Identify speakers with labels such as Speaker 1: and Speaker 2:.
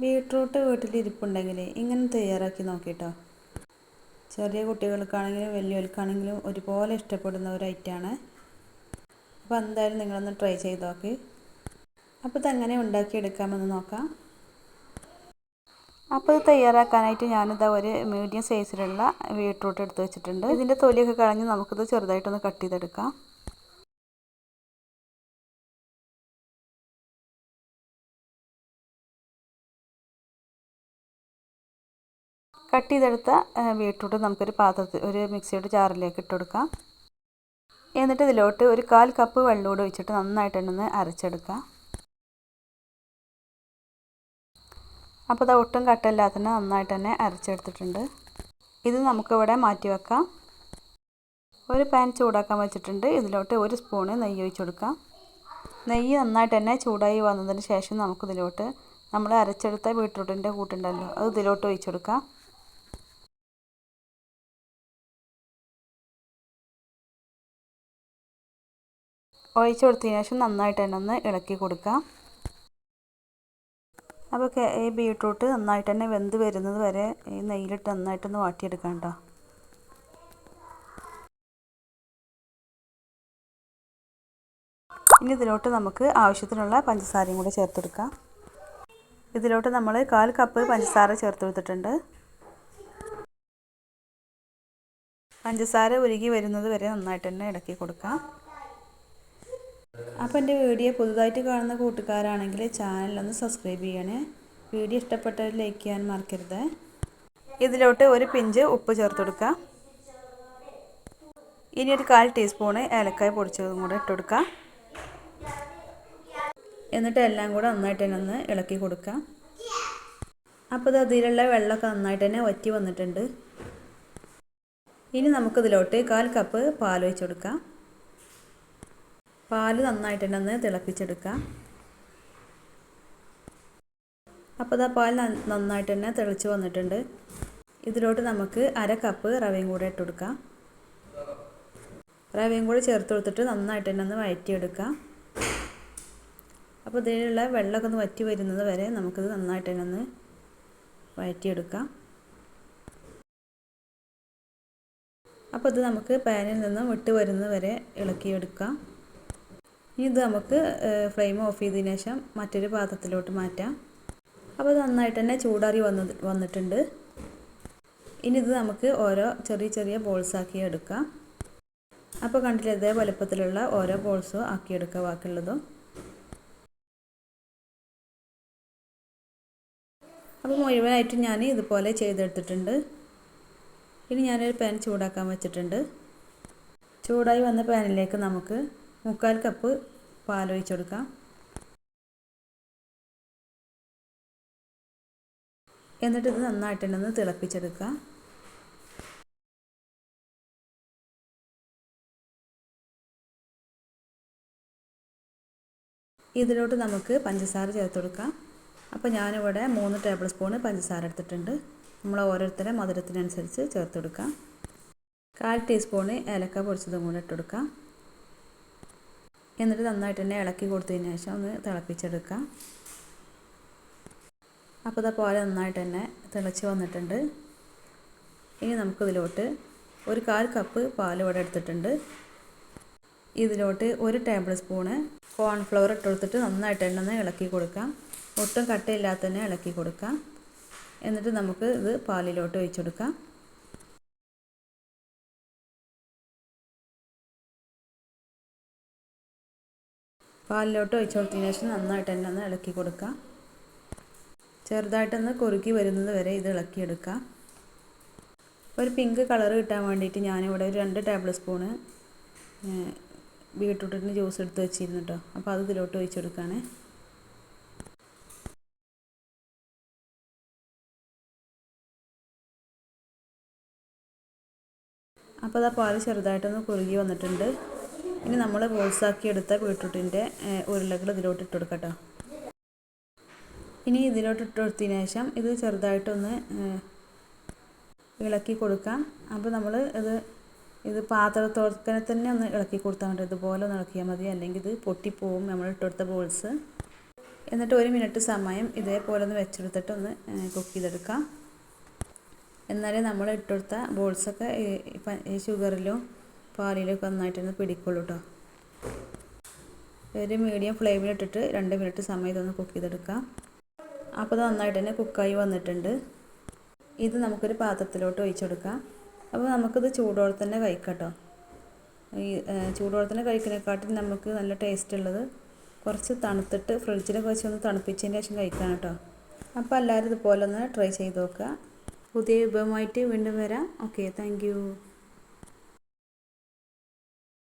Speaker 1: Beetroot വീട്ടിലിരിപ്പുണ്ടെങ്കിൽ ഇങ്ങനെ തയ്യാറാക്കി നോക്കിട്ടോ. ചെറിയ കുട്ടികൾക്കാണെങ്കിലും വലിയവർക്കാണെങ്കിലും ഒരുപോലെ ഇഷ്ടപ്പെടുന്ന ഒരു ഐറ്റമാണ് അപ്പോൾ എന്തായാലും നിങ്ങളൊന്ന് ട്രൈ ചെയ്ത് നോക്കി. അപ്പോൾ ഇതെങ്ങനെ ഉണ്ടാക്കിയെടുക്കാമെന്ന് നോക്കാം. അപ്പോൾ ഇത് തയ്യാറാക്കാനായിട്ട് ഞാനിതാ ഒരു മീഡിയം സൈസിലുള്ള ബീട്രൂട്ട് എടുത്ത് വെച്ചിട്ടുണ്ട്. ഇതിന്റെ തൊലിയൊക്കെ കളഞ്ഞ് നമുക്കിത് ചെറുതായിട്ടൊന്ന് കട്ട് ചെയ്തെടുക്കാം. കട്ട് ചെയ്തെടുത്ത ബീട്രൂട്ട് നമുക്കൊരു പാത്രത്തിൽ ഒരു മിക്സിയുടെ ജാറിലേക്ക് ഇട്ട് കൊടുക്കാം. എന്നിട്ട് ഇതിലോട്ട് ഒരു കാൽ കപ്പ് വെള്ളമൂടെ ഒഴിച്ചിട്ട് നന്നായിട്ടൊന്ന് അരച്ചെടുക്കാം അപ്പോൾ അത് ഒട്ടും കട്ടയില്ലാതെ തന്നെ നന്നായിട്ട് തന്നെ അരച്ചെടുത്തിട്ടുണ്ട്. ഇത് നമുക്കിവിടെ മാറ്റി വെക്കാം. ഒരു പാൻ ചൂടാക്കാൻ വെച്ചിട്ടുണ്ട്. ഇതിലോട്ട് ഒരു സ്പൂണ് നെയ്യ് ഒഴിച്ചു കൊടുക്കാം. നെയ്യ് നന്നായിട്ട് തന്നെ ചൂടായി വന്നതിന് ശേഷം നമുക്കിതിലോട്ട് നമ്മൾ അരച്ചെടുത്ത ബീട്രൂട്ടിന്റെ കൂട്ടുണ്ടല്ലോ അത് ഇതിലോട്ട് ഒഴിച്ചു കൊടുക്കാം. ഒഴിച്ചു കൊടുത്തതിന് ശേഷം നന്നായിട്ട് തന്നെ ഒന്ന് ഇളക്കി കൊടുക്കാം അപ്പോൾ ഈ ബീട്രൂട്ട് നന്നായിട്ട് തന്നെ വെന്ത് വരുന്നത് വരെ ഈ നെയ്യിലിട്ട് നന്നായിട്ടൊന്ന് വാട്ടിയെടുക്കാം കേട്ടോ. ഇനി ഇതിലോട്ട് നമുക്ക് ആവശ്യത്തിനുള്ള പഞ്ചസാരയും കൂടി ചേർത്തെടുക്കാം ഇതിലോട്ട് നമ്മൾ കാൽ കപ്പ് പഞ്ചസാര ചേർത്ത് കൊടുത്തിട്ടുണ്ട്. പഞ്ചസാര ഉരുകി വരുന്നത് വരെ നന്നായിട്ട് തന്നെ ഇടക്കി കൊടുക്കാം. അപ്പോൾ എന്റെ വീഡിയോ പുതുതായിട്ട് കാണുന്ന കൂട്ടുകാരാണെങ്കിൽ ചാനലൊന്ന് സബ്സ്ക്രൈബ് ചെയ്യണേ. വീഡിയോ ഇഷ്ടപ്പെട്ടവർ ലൈക്ക് ചെയ്യാൻ മറക്കരുത്. ഇതിലോട്ട് ഒരു പിഞ്ച് ഉപ്പ് ചേർത്ത് കൊടുക്കുക ഇനി ഒരു കാൽ ടീസ്പൂണ് ഏലക്കായ പൊടിച്ചതും കൂടെ ഇട്ട് കൊടുക്കുക എന്നിട്ട് എല്ലാം കൂടെ നന്നായിട്ട് തന്നെ ഒന്ന് ഇളക്കി കൊടുക്കുക അപ്പോൾ ഇത് അതിലുള്ള വെള്ളമൊക്കെ നന്നായിട്ട് തന്നെ വറ്റി വന്നിട്ടുണ്ട്. ഇനി നമുക്കിതിലോട്ട് കാൽ കപ്പ് പാൽ ഒഴിച്ച് കൊടുക്കാം. പാൽ നന്നായിട്ട് തന്നെ ഒന്ന് തിളപ്പിച്ചെടുക്കാം അപ്പോൾ ഇതാ പാൽ നന്നായിട്ട് തന്നെ തിളച്ച് വന്നിട്ടുണ്ട്. ഇതിലോട്ട് നമുക്ക് അര കപ്പ് റവയും കൂടെ ഇട്ട് കൊടുക്കാം. റവയും കൂടെ ചേർത്ത് കൊടുത്തിട്ട് നന്നായിട്ട് തന്നെ ഒന്ന് വഴറ്റിയെടുക്കാം അപ്പോൾ ഇതിലുള്ള വെള്ളമൊക്കെ ഒന്ന് വറ്റി വരുന്നത് വരെ നമുക്കിത് നന്നായിട്ട് തന്നെ ഒന്ന് വഴറ്റിയെടുക്കാം അപ്പോൾ ഇത് നമുക്ക് പാനിൽ നിന്നും വിട്ട് വരുന്നത് വരെ ഇളക്കിയെടുക്കാം. ഇത് നമുക്ക് ഫ്ലെയിം ഓഫ് ചെയ്തതിന് ശേഷം മറ്റൊരു പാത്രത്തിലോട്ട് മാറ്റാം. അപ്പോൾ അത് നന്നായിട്ട് തന്നെ ചൂടാറി വന്നത് വന്നിട്ടുണ്ട്. ഇനി ഇത് നമുക്ക് ഓരോ ചെറിയ ചെറിയ ബോൾസ് ആക്കി എടുക്കാം. അപ്പോൾ കണ്ടില്ല ഇതേ വലുപ്പത്തിലുള്ള ഓരോ ബോൾസും ആക്കിയെടുക്കുക ബാക്കിയുള്ളതും. അപ്പോൾ മുഴുവനായിട്ട് ഞാൻ ഇതുപോലെ ചെയ്തെടുത്തിട്ടുണ്ട്. ഇനി ഞാനൊരു പാൻ ചൂടാക്കാൻ വെച്ചിട്ടുണ്ട്. ചൂടായി വന്ന പാനിലേക്ക് നമുക്ക് മുക്കാൽ കപ്പ് പാലൊഴിച്ച് കൊടുക്കാം. എന്നിട്ട് ഇത് നന്നായിട്ടൊന്ന് തിളപ്പിച്ചെടുക്കുക ഇതിലോട്ട് നമുക്ക് പഞ്ചസാര ചേർത്ത് കൊടുക്കാം. അപ്പോൾ ഞാനിവിടെ മൂന്ന് ടേബിൾ സ്പൂണ് പഞ്ചസാര എടുത്തിട്ടുണ്ട്. നമ്മൾ ഓരോരുത്തരെ മധുരത്തിനനുസരിച്ച് ചേർത്ത് കൊടുക്കാം. കാൽ ടീസ്പൂണ് ഏലക്ക പൊടിച്ചതും കൂടെ ഇട്ട് കൊടുക്കാം. എന്നിട്ട് നന്നായിട്ട് തന്നെ ഇളക്കി കൊടുത്തതിന് ശേഷം ഒന്ന് തിളപ്പിച്ചെടുക്കാം. അപ്പോൾ ഇതാ പോലെ നന്നായിട്ട് തന്നെ തിളച്ച് വന്നിട്ടുണ്ട്. ഇനി നമുക്കിതിലോട്ട് ഒരു കാൽ കപ്പ് പാൽ ഇവിടെ എടുത്തിട്ടുണ്ട്. ഇതിലോട്ട് ഒരു ടേബിൾ സ്പൂണ് കോൺഫ്ലവർ ഇട്ട് കൊടുത്തിട്ട് നന്നായിട്ട് തന്നെ ഒന്ന് ഇളക്കി കൊടുക്കാം. ഒട്ടും കട്ടയില്ലാത്ത തന്നെ ഇളക്കി കൊടുക്കാം. എന്നിട്ട് നമുക്ക് ഇത് പാലിലോട്ട് ഒഴിച്ചെടുക്കാം. പാലിലോട്ട് ഒഴിച്ചു കൊടുത്തതിന് ശേഷം നന്നായിട്ട് തന്നെ ഒന്ന് ഇളക്കി കൊടുക്കുക ചെറുതായിട്ടൊന്ന് കുറുക്കി വരുന്നത് വരെ ഇത് ഇളക്കിയെടുക്കുക ഒരു പിങ്ക് കളർ കിട്ടാൻ വേണ്ടിയിട്ട് ഞാനിവിടെ ഒരു രണ്ട് ടേബിൾ സ്പൂണ് ബീട്രൂട്ടിന്റെ ജ്യൂസ് എടുത്ത് വെച്ചിരുന്നു കേട്ടോ അപ്പോൾ അത് ഇതിലോട്ട് ഒഴിച്ചു ഒഴിച്ചെടുക്കുകയാണേ അപ്പോൾ അതാ പാൽ ചെറുതായിട്ടൊന്ന് കുറുകി വന്നിട്ടുണ്ട്. ഇനി നമ്മൾ ബോൾസാക്കി എടുത്ത ബീട്രൂട്ടിന്റെ ഉരുളകൾ ഇതിലോട്ട് ഇട്ട് കൊടുക്കട്ടോ. ഇനി ഇതിലോട്ട് ഇട്ട് കൊടുത്തതിന് ശേഷം ഇത് ചെറുതായിട്ടൊന്ന് ഇളക്കി കൊടുക്കാം. അപ്പോൾ നമ്മൾ ഇത് ഇത് പാത്രത്തോക്കനെ തന്നെ ഒന്ന് ഇളക്കി കൊടുത്താൽ മതി. ഇതുപോലെ ഒന്ന് ഇളക്കിയാൽ മതി. അല്ലെങ്കിൽ ഇത് പൊട്ടിപ്പോവും. നമ്മൾ ഇട്ടുകൊടുത്ത ബോൾസ്. എന്നിട്ട് ഒരു മിനിറ്റ് സമയം ഇതേപോലെ ഒന്ന് വെച്ചെടുത്തിട്ട് ഒന്ന് കുക്ക് ചെയ്തെടുക്കാം. എന്നാലേ നമ്മൾ ഇട്ടുകൊടുത്ത ബോൾസൊക്കെ ഷുഗറിലും പാലിലൊക്കെ നന്നായിട്ടൊന്ന് പിടിക്കുള്ളൂ കേട്ടോ ഒരു മീഡിയം ഫ്ലെയിമിലിട്ടിട്ട് രണ്ട് മിനിറ്റ് സമയം ഇതൊന്ന് കുക്ക് ചെയ്തെടുക്കാം. അപ്പോൾ അത് നന്നായിട്ട് തന്നെ കുക്കായി വന്നിട്ടുണ്ട്. ഇത് നമുക്കൊരു പാത്രത്തിലോട്ട് ഒഴിച്ചെടുക്കാം. അപ്പോൾ നമുക്കിത് ചൂടോടെ തന്നെ കഴിക്കാം കേട്ടോ ഈ ചൂടോടെ തന്നെ കഴിക്കുന്നതിനെക്കാട്ടിൽ നമുക്ക് നല്ല ടേസ്റ്റ് ഉള്ളത് കുറച്ച് തണുത്തിട്ട് ഫ്രിഡ്ജിലൊക്കെ കുറച്ച് ഒന്ന് തണുപ്പിച്ചതിന് ശേഷം കഴിക്കാം കേട്ടോ അപ്പോൾ എല്ലാവരും ഇതുപോലെ ഒന്ന് ട്രൈ ചെയ്ത് നോക്കുക. പുതിയ വിഭവമായിട്ട് വീണ്ടും വരാം. Okay thank